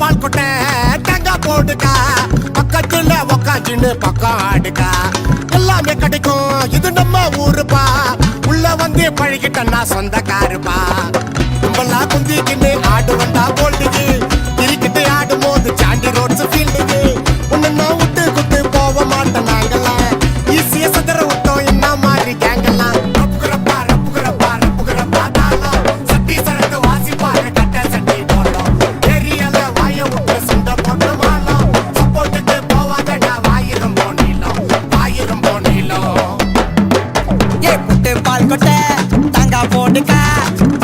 பால் கொட்டை போட்டுக்கா பக்கத்துல உக்காச்சின்னு பக்கம் ஆடுக்கா எல்லாமே கிடைக்கும் இது நம்ம ஊருப்பா. உள்ள வந்து பழகிட்டன்னா சொந்தக்காருப்பா. நம்மளா குந்திக்கு போட்டுக்கா.